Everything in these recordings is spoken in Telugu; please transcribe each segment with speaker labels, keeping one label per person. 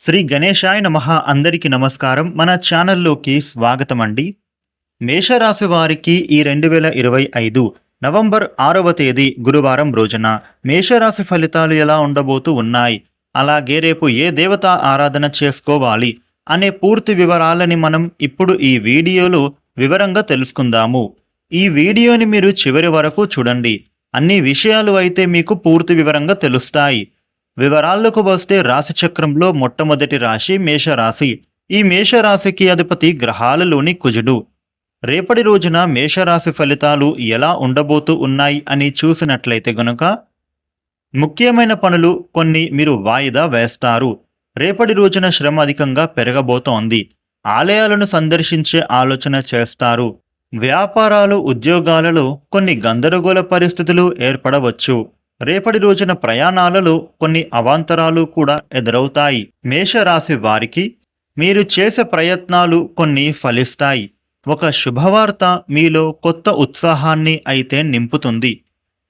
Speaker 1: శ్రీ గణేశాయ నమ అందరికీ నమస్కారం. మన ఛానల్లోకి స్వాగతం అండి మేషరాశి వారికి ఈ రెండు వేల ఇరవై ఐదు నవంబర్ ఆరవ తేదీ గురువారం రోజున మేషరాశి ఫలితాలు ఎలా ఉండబోతూ ఉన్నాయి? అలాగే రేపు ఏ దేవత ఆరాధన చేసుకోవాలి? అనే పూర్తి వివరాలని మనం ఇప్పుడు ఈ వీడియోలో వివరంగా తెలుసుకుందాము. ఈ వీడియోని మీరు చివరి వరకు చూడండి. అన్ని విషయాలు అయితే మీకు పూర్తి వివరంగా తెలుస్తాయి. వివరాల్లోకి వస్తే రాశి చక్రంలో మొట్టమొదటి రాశి మేషరాశి. ఈ మేషరాశికి అధిపతి గ్రహాలలోని కుజుడు. రేపటి రోజున మేషరాశి ఫలితాలు ఎలా ఉండబోతూ ఉన్నాయి అని చూసినట్లయితే గనుక ముఖ్యమైన పనులు కొన్ని మీరు వాయిదా వేస్తారు. రేపటి రోజున శ్రమ అధికంగా పెరగబోతోంది. ఆలయాలను సందర్శించే ఆలోచన చేస్తారు. వ్యాపారాలు ఉద్యోగాలలో కొన్ని గందరగోళ పరిస్థితులు ఏర్పడవచ్చు. రేపటి రోజున ప్రయాణాలలో కొన్ని అవాంతరాలు కూడా ఎదురవుతాయి. మేషరాశి వారికి మీరు చేసే ప్రయత్నాలు కొన్ని ఫలిస్తాయి. ఒక శుభవార్త మీలో కొత్త ఉత్సాహాన్ని అయితే నింపుతుంది.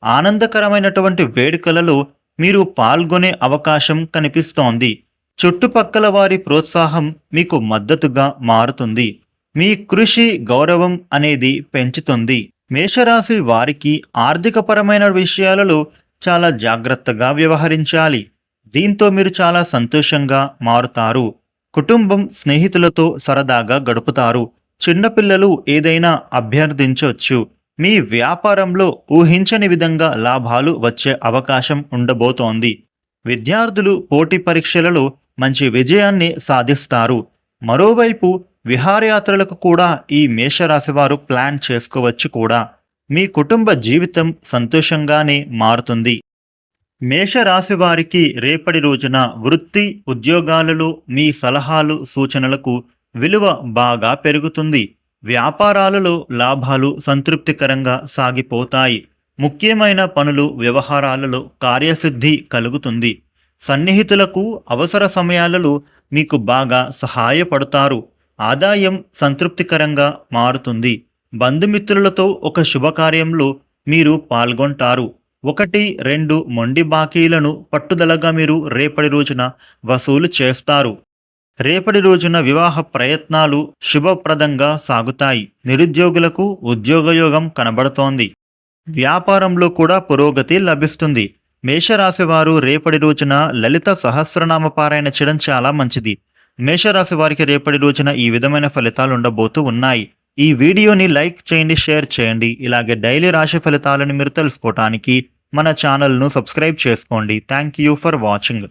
Speaker 1: ఆనందకరమైనటువంటి వేడుకలలో మీరు పాల్గొనే అవకాశం కనిపిస్తోంది. చుట్టుపక్కల వారి ప్రోత్సాహం మీకు మద్దతుగా మారుతుంది. మీ కృషి గౌరవం అనేది పెంచుతుంది. మేషరాశి వారికి ఆర్థికపరమైన విషయాలలో చాలా జాగ్రత్తగా వ్యవహరించాలి. దీంతో మీరు చాలా సంతోషంగా మారుతారు. కుటుంబం స్నేహితులతో సరదాగా గడుపుతారు. చిన్నపిల్లలు ఏదైనా అభ్యర్థించవచ్చు. మీ వ్యాపారంలో ఊహించని విధంగా లాభాలు వచ్చే అవకాశం ఉండబోతోంది. విద్యార్థులు పోటీ పరీక్షలలో మంచి విజయాన్ని సాధిస్తారు. మరోవైపు విహారయాత్రలకు కూడా ఈ మేషరాశి వారు ప్లాన్ చేసుకోవచ్చు కూడా. మీ కుటుంబ జీవితం సంతోషంగానే మారుతుంది. మేషరాశి వారికి రేపటి రోజున వృత్తి ఉద్యోగాలలో మీ సలహాలు సూచనలకు విలువ బాగా పెరుగుతుంది. వ్యాపారాలలో లాభాలు సంతృప్తికరంగా సాగిపోతాయి. ముఖ్యమైన పనులు వ్యవహారాలలో కార్యసిద్ధి కలుగుతుంది. సన్నిహితులకు అవసర సమయాలలో మీకు బాగా సహాయపడతారు. ఆదాయం సంతృప్తికరంగా మారుతుంది. బంధుమిత్రులతో ఒక శుభకార్యంలో మీరు పాల్గొంటారు. ఒకటి రెండు మొండి బాకీలను పట్టుదలగా మీరు రేపటి రోజున వసూలు చేస్తారు. రేపటి రోజున వివాహ ప్రయత్నాలు శుభప్రదంగా సాగుతాయి. నిరుద్యోగులకు ఉద్యోగయోగం కనబడుతోంది. వ్యాపారంలో కూడా పురోగతి లభిస్తుంది. మేషరాశి వారు రేపటి రోజున లలిత సహస్రనామ పారాయణ చేయడం చాలా మంచిది. మేషరాశి వారికి రేపటి రోజున ఈ విధమైన ఫలితాలు ఉండబోతూ ఉన్నాయి. ఈ వీడియోని లైక్ చేయండి షేర్ చేయండి. ఇలాగే డైలీ రాశి ఫలితాలను మీరు తెలుసుకోవటానికి మన ఛానల్ను సబ్స్క్రైబ్ చేసుకోండి. Thank you for watching